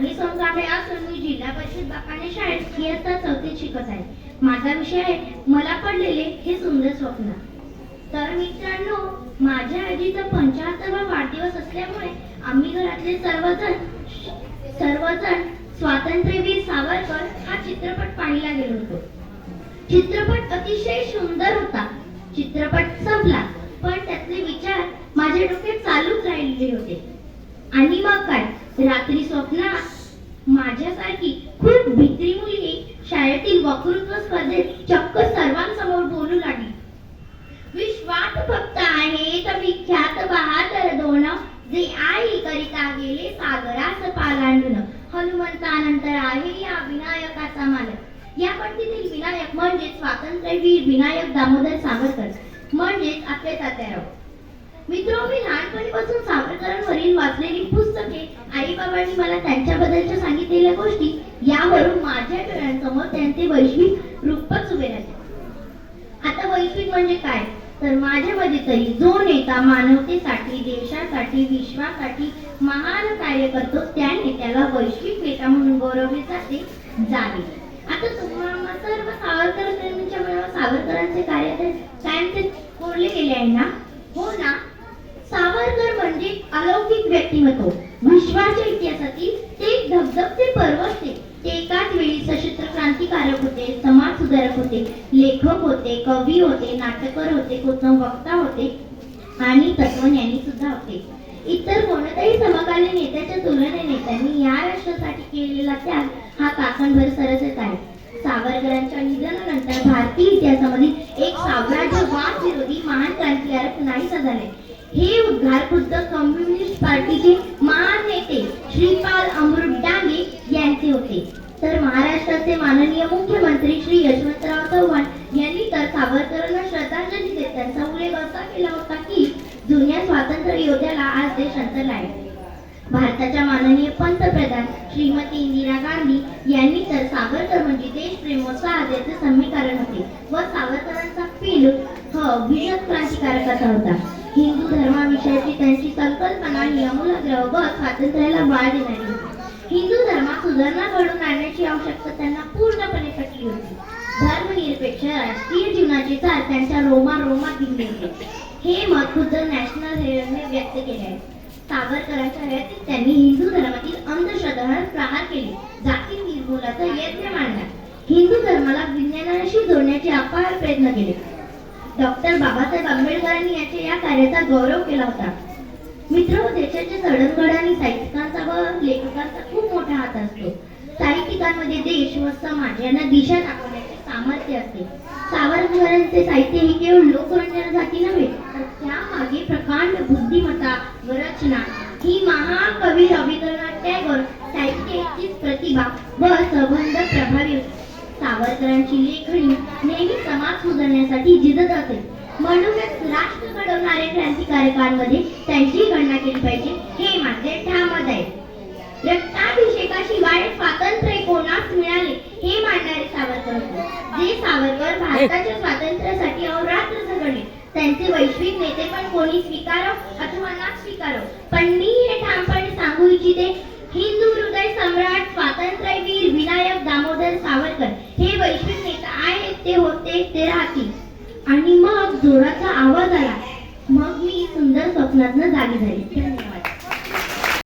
मी संग्रामे असून मी जिल्हा परिषद बापाने शाळेत इयत्ता चौथीत शिकत आहे. माझा विषय आहे मला पडलेले हे सुंदर स्वप्न. तर मित्रांनो माझ्या आजीचा पंचाहत्तरवा वाढदिवस असल्यामुळे आम्ही घरातले सर्वजण सर्वजण स्वातंत्र्यवीर सावरकर हा चित्रपट पाहायला गेलो होतो. चित्रपट अतिशय सुंदर होता. चित्रपट संपला पण त्यातले विचार माझ्या डोक्यात चालूच राहिलेले होते आणि मग काय रात्री माझ्यासारखी खूप भित्री मुलगी शाळेतील वक्तृत्व स्पर्धेत चक्क सर्वांसमोर बोलू लागली. विश्वात फक्त आहे तर विख्यात बहादर दोन जे आई करिता गेले सागरास पालांडून. हनुमंतानंतर आहे या विनायकाचा मालक. या पंक्तीतील विनायक म्हणजे स्वातंत्र्यवीर विनायक दामोदर सावरकर. म्हणजेच आपले तात्याराव मित्र मी लहानपणीपासून सावरकरांवरील वाचलेली पुस्तके आई बाबांनी मला त्यांच्याबद्दलच्या सांगितलेल्या गोष्टी यावरून माझ्या डोळ्यांसमोर त्यांचे वैश्विक रूपच उभे राहते आता वैश्विक म्हणजे काय? तर माझ्या मध्ये तरी जो नेता मानवतेसाठी देशासाठी विश्वासाठी महान कार्य करतो त्या नेत्याला वैश्विक नेता म्हणून गौरवले जाते जावे. आता तुम्हाला सर्व सावरकर प्रेमींच्या मनावर सावरकरांचे कार्य कायमचे कोरले गेले आहे ना? हो ना? अलौकिक व्यक्तिमत्व. विश्वाच्या इतिहासातील ते एक धबधबते पर्वत ते ते एकाच वेळी सशस्त्र क्रांतिकारक होते समाज सुधारक होते लेखक होते कवी होते नाटककार होते कोथम वक्ता होते आणि तत्वज्ञानी सुद्धा होते. इतर कोणत्याही समकालीन नेत्याच्या तुलनेने त्यांनी या राष्ट्रासाठी केलेला त्याग हा काकणभर सरसच आहे. सावरकरांच्या निधनानंतर भारतीय इतिहासामध्ये एक साम्राज्यवाद विरोधी महान क्रांतिकारक नाहीसा झाले हे उद्गार खुद्द कम्युनिस्ट पार्टीचे महान नेते श्रीपाल अमृत डांगे यांचे होते. तर महाराष्ट्राचे माननीय मुख्यमंत्री श्री यशवंतराव चव्हाण यांनी तर सावरकरांना श्रद्धांजली देत त्यांचा उल्लेख असा केला होता की जुन्या स्वातंत्र्य योद्ध्याला आज देश अंतरला आहे भारताच्या माननीय पंतप्रधान श्रीमती इंदिरा गांधी यांनी तर सावरकर म्हणजे देशप्रेम व समीकरण होते व सावरकरांचा पिल ह भीषण क्रांतिकारकाचा होता. हिंदू धर्माविषयीची त्यांची संकल्पना ही अमूलाग्र व स्वातंत्र्याला बाळ देणारी हिंदू धर्मात सुधारणा घडवून आणण्याची आवश्यकता त्यांना पूर्णपणे पटली होती. धर्मनिरपेक्ष राष्ट्रीय जीवनाची सार त्यांच्या रोमा रोमात दिली होती. हे मत खुद्द नॅशनल हेरने व्यक्त केले आहे. सावरकरांच्या हयातीत त्यांनी हिंदू धर्मातील अंधश्रद्धांवर प्रहार केले. जाती निर्मूलाचा यज्ञ मांडला. हिंदू धर्माला विज्ञानाशी जोडण्याचे अपार प्रयत्न केले. डॉक्टर बाबासाहेब आंबेडकरांनी याच्या या कार्याचा गौरव केला होता. मित्र देशाच्या जडणघड आणि साहित्यिकांचा व लेखकांचा खूप मोठा हात असतो. साहित्यिकांमध्ये देश व समाज यांना दिशा दाखवण्याचे सामर्थ्य असते. सावरकरांचे साहित्य हे केवळ लोकरंजनासाठी नव्हे तर त्यामागे प्रकांड बुद्धिमत्ता व रचना ही महाकवी रवींद्रनाथ टॅगोर साहित्याचीच प्रतिभा व संबंध प्रभावी होती. सावरकरांची लेखणी करण्यासाठी जिद्द असेल म्हणूनच राष्ट्र घडवणाऱ्या क्रांतिकारकांमध्ये त्यांची गणना केली पाहिजे. हे माझे ठामत आहे. रक्ताभिषेकाशिवाय स्वातंत्र्य कोणास मिळाले हे मांडणारे सावरकर जे सावरकर भारताच्या स्वातंत्र्यासाठी अहोरात्र झगडले त्यांचे वैश्विक नेते पण कोणी स्वीकारो अथवा ना स्वीकारो पण मी हे ठामपणे सांगू इच्छिते हिंदू हृदय सम्राट स्वातंत्र्यवीर विनायक दामोदर सावरकर हे वैश्विक नेते ते होते ते राहतील आणि मग जोराचा आवाज आला. मग मी सुंदर स्वप्नातनं जागी झाली.